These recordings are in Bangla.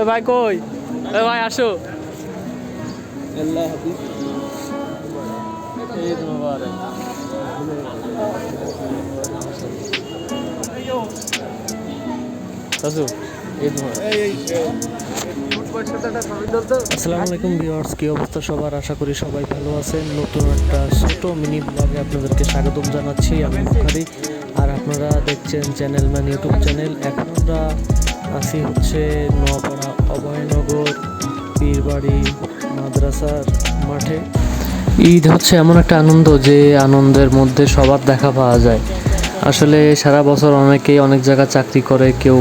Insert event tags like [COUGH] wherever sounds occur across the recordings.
এ কই? এ আসো। অবস্থা সবার? আশা করি সবাই ভালো আছেন। নতুন একটা ছোট মিনি ব্লগে আপনাদেরকে স্বাগতম জানাচ্ছি। আমি বুখারি আর আপনারা দেখছেন চ্যানেল ম্যান ইউটিউব চ্যানেল। এখন আমরা আছি হচ্ছে নোয়াপাড়া অভয়নগর, পীরবাড়ি, মাদ্রাসার মাঠে। ঈদ হচ্ছে এমন একটা আনন্দ যে আনন্দের মধ্যে সবার দেখা পাওয়া যায়। আসলে সারা বছর অনেকেই অনেক জায়গা চাকরি করে, কেউ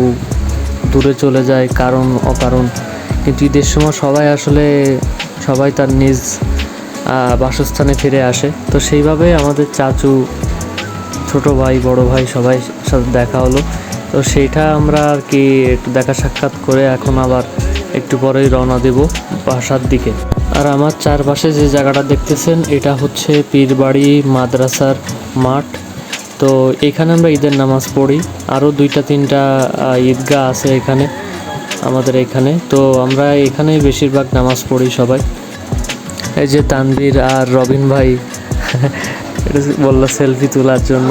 দূরে চলে যায়, কারণ, অকারণ। কিন্তু ঈদের সময় সবাই আসলে সবাই তার নিজ বাসস্থানে ফিরে আসে। তো সেইভাবে আমাদের চাচু, ছোট ভাই, বড় ভাই সবাই সাথে দেখা হলো। তো সেইটা আমরা আর কি একটু দেখা সাক্ষাৎ করে এখন আবার একটু পরেই রওনা দেব বাসার দিকে। আর আমার চারপাশে যে জায়গাটা দেখতেছেন, এটা হচ্ছে পীরবাড়ি মাদ্রাসার মাঠ। তো এখানে আমরা ঈদের নামাজ পড়ি। আরও দুইটা তিনটা ঈদগাহ আছে এখানে, আমাদের এখানে। তো আমরা এখানেই বেশিরভাগ নামাজ পড়ি সবাই। এই যে তানভীর আর রবিন ভাই, [LAUGHS] এটা বলল সেলফি তোলার জন্য।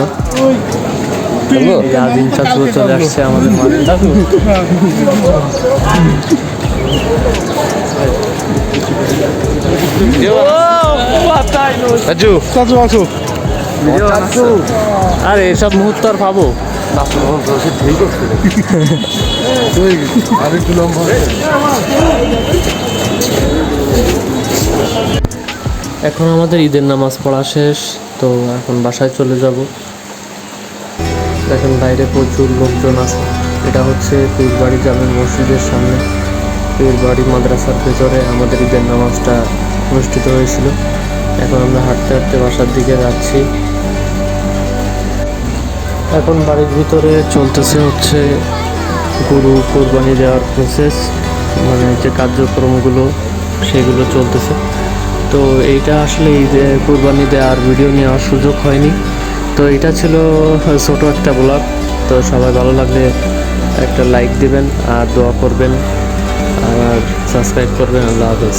ছাত্র চলে আসছে আমাদের চাচু। আসো আরে এসব মুহূর্ত আর পাবো। এখন আমাদের ঈদের নামাজ পড়া শেষ তো এখন বাসায় চলে যাব। দেখেন বাইরে প্রচুর লোকজন আছে। এটা হচ্ছে পীরবাড়ি জামের মসজিদের সামনে। পীরবাড়ি মাদ্রাসার ভেতরে আমাদের ঈদের নামাজটা অনুষ্ঠিত হয়েছিল। এখন আমরা হাঁটতে হাঁটতে বাসার দিকে যাচ্ছি। এখন বাড়ির ভিতরে চলতেছে হচ্ছে গরু কোরবানি দেওয়ার প্রসেস মানে যে কার্যক্রমগুলো, সেগুলো চলতেছে। তো এইটা আসলে ঈদে কোরবানি দেওয়ার ভিডিও নেওয়ার সুযোগ হয়নি। তো এটা ছিল ছোট একটা ব্লগ তো সবাই ভালো লাগলে একটা লাইক দিবেন আর দোয়া করবেন আর সাবস্ক্রাইব করবেন। আল্লাহ হাফেজ।